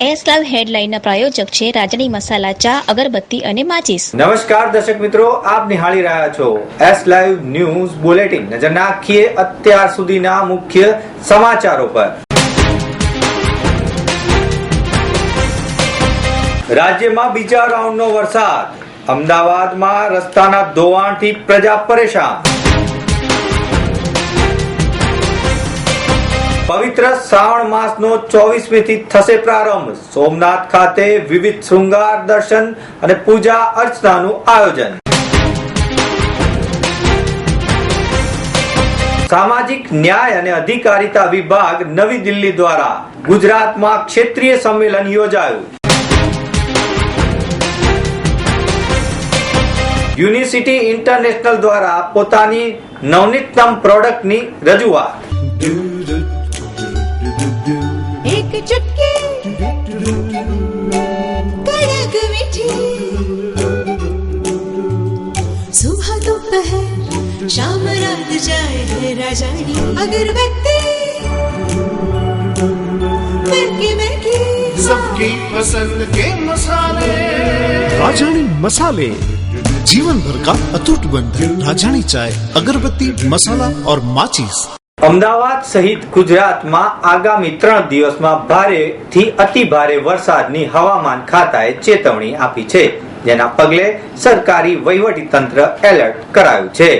S live હેડલાઇનના પ્રાયોજક છે રાજની મસાલા ચા, અગરબત્તી અને માચીસ. નમસ્કાર દર્શક મિત્રો, આપ નિહાળી રહ્યા છો એસ ન્યૂઝ બુલેટિન. નજર નાખીએ અત્યાર સુધીના મુખ્ય સમાચારો પર. રાજ્યમાં બીજા રાઉન્ડનો વરસાદ. અમદાવાદમાં રસ્તાના ધોવાણથી પ્રજા પરેશાન. પવિત્ર શ્રાવણ માસનો ચોવીસમી થી થશે પ્રારંભ. સોમનાથ ખાતે વિવિધ શૃંગાર, દર્શન અને પૂજા અર્ચનાનું આયોજન. સામાજિક ન્યાય અને અધિકારિતા વિભાગ નવી દિલ્હી દ્વારા ગુજરાતમાં ક્ષેત્રીય સંમેલન યોજાયું. યુનિવર્સિટી ઇન્ટરનેશનલ દ્વારા પોતાની નવનીતમ પ્રોડક્ટની રજૂઆત. दोपहर शाम रात जाए है राजानी अगरबत्ती महके महके सबकी पसंद के मसाले राजानी मसाले जीवन भर का अटूट बंधन राजानी चाय अगरबत्ती मसाला और माचिस અમદાવાદ સહિત ગુજરાતમાં આગામી ત્રણ દિવસમાં ભારે થી અતિ ભારે વરસાદની હવામાન ખાતાએ ચેતવણી આપી છે જેના પગલે સરકારી વહીવટી તંત્ર એલર્ટ કરાયું છે.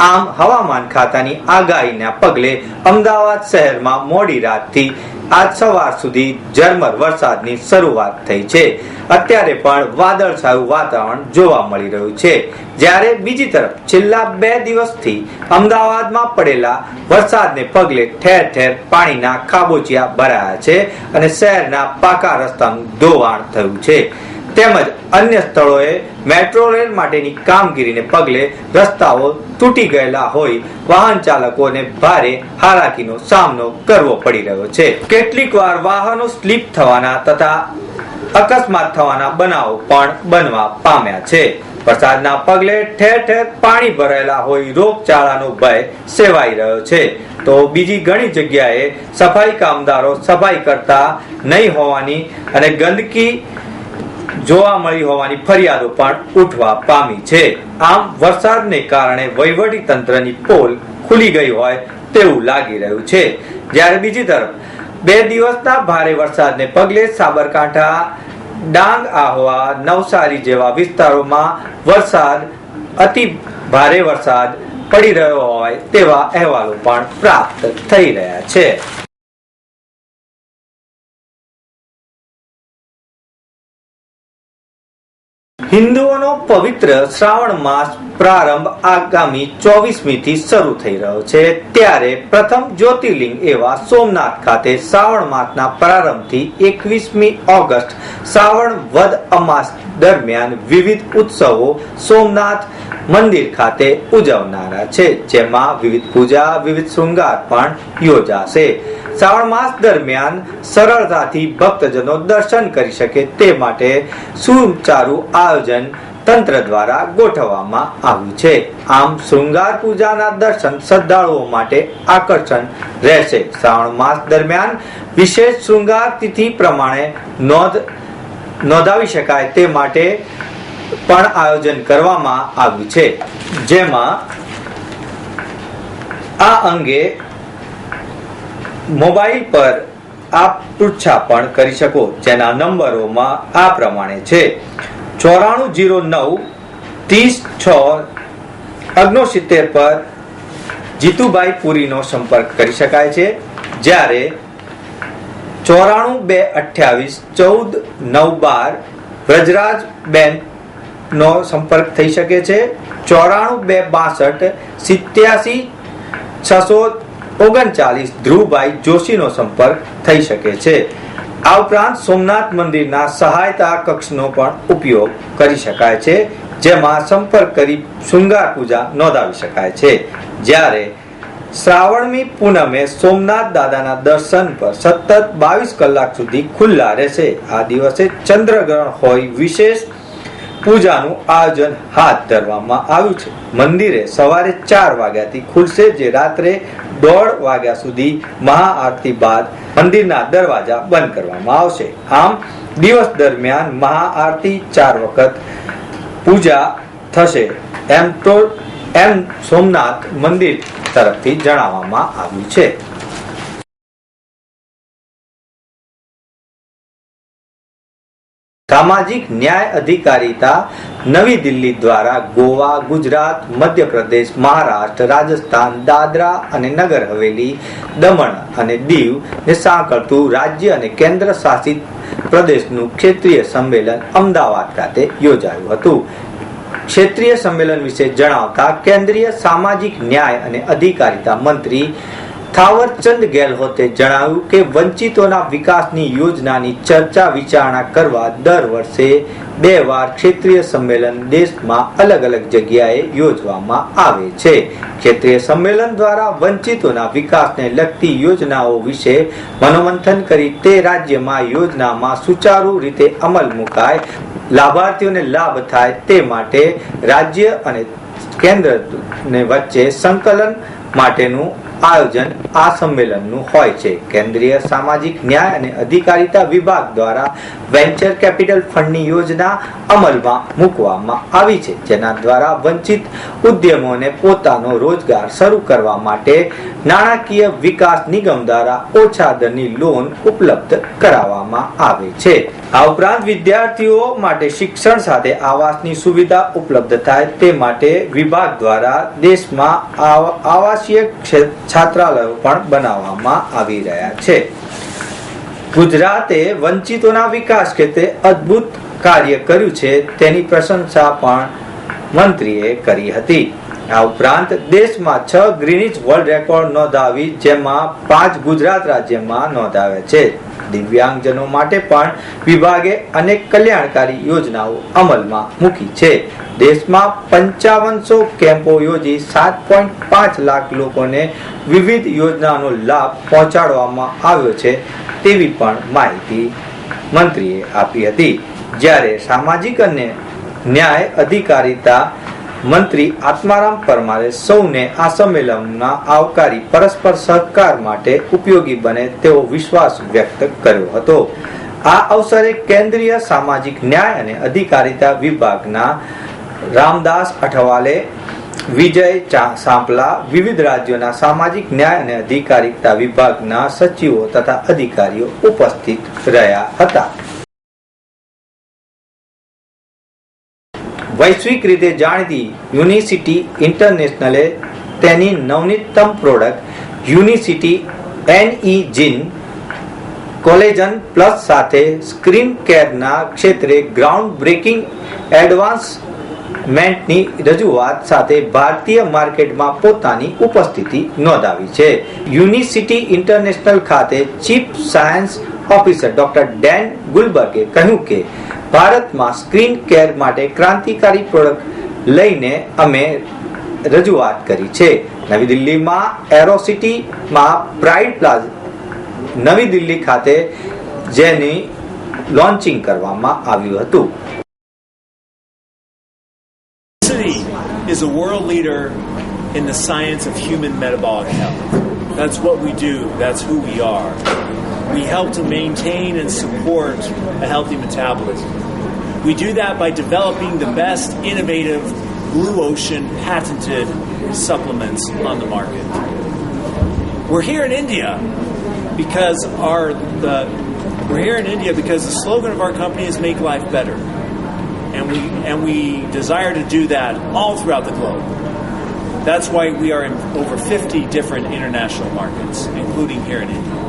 આમ હવામાન ખાતાની આગાહીના પગલે અમદાવાદ શહેરમાં મોડી રાતથી આજ સવાર સુધી ઝરમર વરસાદની શરૂઆત થઈ છે. અત્યારે પણ વાદળછાયું વાતાવરણ જોવા મળી રહ્યું છે. જ્યારે બીજી તરફ છેલ્લા બે દિવસથી અમદાવાદમાં પડેલા વરસાદને પગલે ઠેર ઠેર પાણીના ખાબોચિયા ભરાયા છે અને શહેરના પાકા રસ્તાનું ધોવાણ થયું છે. તેમજ અન્ય સ્થળોએ મેટ્રો રેલ માટેની કામગીરીને પગલે રસ્તાઓ તૂટી ગયેલા હોય, વાહન ચાલકોને ભારે હાલાકીનો સામનો કરવો પડી રહ્યો છે. કેટલીક વાહનો સ્લીપ થવાના તથા અકસ્માત થવાના બનાવો પણ બનવા પામ્યા છે. વરસાદના પગલે ઠેર ઠેર પાણી ભરાયેલા હોય, રોગચાળાનો ભય સેવાઈ રહ્યો છે. તો બીજી ઘણી જગ્યાએ સફાઈ કામદારો સફાઈ કરતા નહીં હોવાની અને ગંદકી જોવા મળી હોવાની ફરિયાદો પણ ઉઠવા પામી છે. આમ વરસાદને કારણે વહીવટી તંત્રની પોલ ખુલી ગઈ હોય તેવું લાગી રહ્યું છે. જ્યારે બીજી તરફ, બે દિવસના ભારે વરસાદને પગલે સાબરકાંઠા, ડાંગ, આહવા, નવસારી જેવા વિસ્તારોમાં વરસાદ, અતિ ભારે વરસાદ પડી રહ્યો હોય તેવા અહેવાલો પણ પ્રાપ્ત થઈ રહ્યા છે. પવિત્ર શ્રાવણ માસ પ્રારંભ આગામી ચોવીસમી થી શરૂ થઈ રહ્યો છે. ત્યારે પ્રથમ જ્યોતિર્લિંગ એવા સોમનાથ ખાતે શ્રાવણ માસના પ્રારંભથી એકવીસમી ઓગસ્ટ શ્રાવણ વદ અમાસ દરમિયાન વિવિધ ઉત્સવો સોમનાથ મંદિર ખાતે ઉજવનારા છે. જેમાં વિવિધ પૂજા, વિવિધ શૃંગાર પણ યોજાશે. શ્રાવણ માસ દરમિયાન સરળતાથી ભક્તજનો દર્શન કરી શકે તે માટે સુચારુ આયોજન તંત્ર દ્વારા ગોઠવવામાં આવ્યું છે. આમ શૃંગાર પૂજાના દર્શન શ્રદ્ધાળુઓ માટે આકર્ષણ રહેશે. શ્રાવણ માસ દરમિયાન વિશેષ શૃંગાર તિથિ પ્રમાણે નોંધ નોંધાવી શકાય તે માટે પણ આયોજન કરવામાં આવ્યું છે. જેમાં આ અંગે મોબાઈલ પર આપ પૃચ્છા પણ કરી શકો. જેના નંબરોમાં આ પ્રમાણે છે. ચોરાણું જીરો નવ, ત્રીસ છ, અગ્નોસિત્તેર પર જીતુભાઈ પુરીનો સંપર્ક કરી શકાય છે. જ્યારે ચોરાણું બે અઠ્યાવીસ, ચૌદ નવ બાર વ્રજરાજ બેન નો સંપર્ક થઈ શકે છે. ચોરાણું બે બાસઠ, સિત્યાસી છસો ઓગણચાલીસ ધ્રુવભાઈ જોશીનો સંપર્ક થઈ શકે છે. આ ઉપરાંત સોમનાથ મંદિરના સહાયતા કક્ષનો પણ ઉપયોગ કરી શકાય છે, જેમાં સંપર્ક કરી શૃંગાર પૂજા નોંધાવી શકાય છે. જ્યારે શ્રાવણમી પૂનમે સોમનાથ દાદાના દર્શન પર સતત બાવીસ કલાક સુધી ખુલ્લા રહેશે. આ દિવસે ચંદ્રગ્રહણ હોય વિશેષ પૂજાનું આયોજન હાથ ધરવામાં આવ્યું છે. મંદિરે સવારે ચાર વાગ્યાથી ખુલશે, જે રાત્રે દોઢ વાગ્યા સુધી મહાઆરતી બાદ મંદિરના દરવાજા બંધ કરવામાં આવશે. આમ, દિવસ દરમિયાન મહાઆરતી ચાર વખત પૂજા થશે. એમ તો, એમ સોમનાથ મંદિર તરફથી જણાવવામાં આવ્યું છે. સામાજિક ન્યાય અધિકારીતા નવી દિલ્હી દ્વારા ગોવા, ગુજરાત, મધ્યપ્રદેશ, મહારાષ્ટ્ર, રાજસ્થાન, દાદરા અને નગર હવેલી, દમણ અને દીવ ને સાંકળતું રાજ્ય અને કેન્દ્ર શાસિત પ્રદેશનું ક્ષેત્રીય સંમેલન અમદાવાદ ખાતે યોજાયું હતું. ક્ષેત્રીય સંમેલન વિશે જણાવતા કેન્દ્રીય સામાજિક ન્યાય અને અધિકારીતા મંત્રી થાવરચંદ ગેહલોતે જણાવ્યું કે વંચિતોના વિકાસની યોજનાની ચર્ચા વિચારણા કરવા દર વર્ષે બે વાર ક્ષેત્રીય સંમેલન દેશમાં અલગ અલગ જગ્યાએ યોજવામાં આવે છે. ક્ષેત્રીય સંમેલન દ્વારા વંચિતોના વિકાસને લગતી યોજનાઓ વિશે મનોમંથન કરી તે રાજ્યમાં યોજનામાં સુચારુ રીતે અમલ મુકાય, લાભાર્થીઓને લાભ થાય તે માટે રાજ્ય અને કેન્દ્રને વચ્ચે સંકલન માટેનું આયોજન આ સંમેલનનું હોય છે. કેન્દ્રીય સામાજિક ન્યાય અને અધિકારિતા વિભાગ દ્વારા વેન્ચર કેપિટલ ફંડની યોજના અમલમાં મૂકવામાં આવી છે, જેના દ્વારા વંચિત ઉદ્યમોને પોતાનો રોજગાર શરૂ કરવા માટે નાણાકીય વિકાસ નિગમ દ્વારા ઓછા દરની લોન ઉપલબ્ધ કરાવવામાં આવે છે. આ ઉપરાંત વિદ્યાર્થીઓ માટે શિક્ષણ સાથે આવાસની સુવિધા ઉપલબ્ધ થાય તે માટે વિભાગ દ્વારા દેશમાં આવ- આવાસીય ક્ષે- છાત્રાલયો પણ બનાવવામાં આવી રહ્યા છે. ગુજરાતે વંચિતોના વિકાસ ક્ષેત્રે અદ્ભુત કાર્ય કર્યું છે તેની પ્રશંસા પણ મંત્રીએ કરી હતી. આ ઉપરાંત દેશમાં છ ગ્રીનિચ વર્લ્ડ રેકોર્ડ નોંધાવી, જેમાં પાંચ ગુજરાત રાજ્યમાં નોંધાવે છે. દિવ્યાંગજનો માટે પણ વિભાગે અનેક કલ્યાણકારી યોજનાઓ અમલમાં મૂકી છે. દેશમાં પંચાવનસો કેમ્પો યોજી સાત પોઈન્ટ પાંચ લાખ લોકોને વિવિધ યોજનાનો લાભ પહોંચાડવામાં આવ્યો છે તેવી પણ માહિતી મંત્રીએ આપી હતી. જ્યારે સામાજિક અને ન્યાય અધિકારિતા મંત્રી આત્મારામ પરમારે સૌને આ સંમેલનના આવકારી પરસ્પર સહકાર માટે ઉપયોગી બને તેવો વિશ્વાસ વ્યક્ત કર્યો હતો. આ અવસરે કેન્દ્રીય સામાજિક ન્યાય અને અધિકારિતા વિભાગના રામદાસ અઠવાલે, વિજય સાંપલા, વિવિધ રાજ્યોના સામાજિક ન્યાય અને અધિકારિતા વિભાગના સચિવો તથા અધિકારીઓ ઉપસ્થિત રહ્યા હતા. વૈશ્વિક રીતે જાણીતી યુનિસિટી ઇન્ટરનેશનલે તેની નવનીતમ પ્રોડક્ટ યુનિસિટી એનઈ જીન કોલેજન પ્લસ સાથે સ્ક્રીન કેરના ક્ષેત્રે ગ્રાઉન્ડ બ્રેકિંગ એડવાન્સમેન્ટની રજૂઆત સાથે ભારતીય માર્કેટમાં પોતાની ઉપસ્થિતિ નોંધાવી છે. યુનિસિટી ઇન્ટરનેશનલ ખાતે chief science officer doctor Dan ગુલબર્ગે કહ્યું કે ભારતમાં સ્ક્રીન કેર માટે ક્રાંતિકારી પ્રોડક્ટ લઈને અમે રજૂઆત કરી છે નવી દિલ્હીમાં એરોસિટીમાં પ્રાઇડ પ્લાઝ નવી દિલ્હી ખાતે જેની લોન્ચિંગ કરવામાં આવ્યું હતું is a world leader in the science of human metabolic health. That's what we do, that's who we are. We help to maintain and support a healthy metabolism. We do that by developing the best innovative blue ocean patented supplements on the market. We're here in India because our the we're here in India because the slogan of our company is make life better and we and we desire to do that all throughout the globe. That's why we are in over 50 different international markets, including here in India.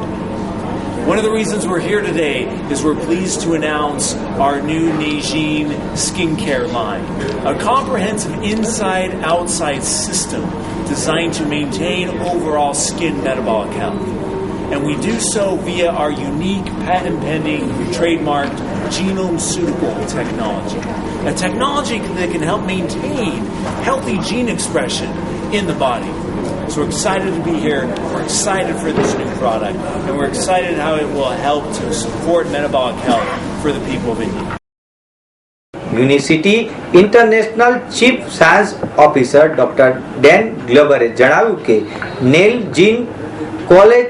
One of the reasons we're here today is we're pleased to announce our new Najin skincare line, a comprehensive inside outside system designed to maintain overall skin metabolic health. And we do so via our unique patent pending trademarked genome suitable technology. A technology that can help maintain healthy gene expression in the body. So we're excited to be here. We're excited for this new product. And we're excited how it will help to support metabolic health for the people of India. Unicity international chief science officer doctor Dan ગ્લોબરે જણાવ્યું કે nail જીન college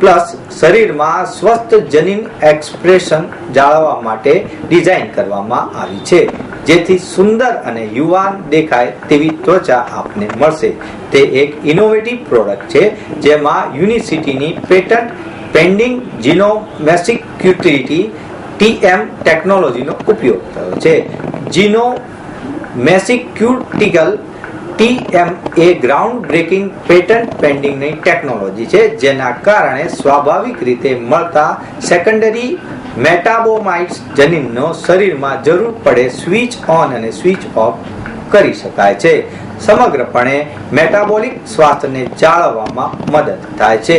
plus શરીરમાં સ્વસ્થ જનીન expression જાળવવા માટે design કરવામાં આવી છે. જેથી સુંદર અને યુવાન દેખાય તેવી ત્વચા આપને મળશે. તે એક ઇનોવેટિવ પ્રોડક્ટ છે, જેમાં યુનિવર્સિટીની પેટન્ટ પેન્ડિંગ જીનોમેસિક ક્યુટિલિટી ટીએમ ટેકનોલોજીનો ઉપયોગ થયો છે. જીનો મેસિક્યુટિકલ ટીએમ એ ગ્રાઉન્ડ બ્રેકિંગ પેટન્ટ પેન્ડિંગની ટેકનોલોજી છે, જેના કારણે સ્વાભાવિક રીતે મળતા સેકન્ડરી મેટાબોમાઇટ્સ જનીનનો શરીરમાં જરૂર પડે સ્વિચ ઓન અને સ્વિચ ઓફ કરી શકાય છે. સમગ્રપણે મેટાબોલિક સ્વાસ્થ્યને જાળવવામાં મદદ થાય છે.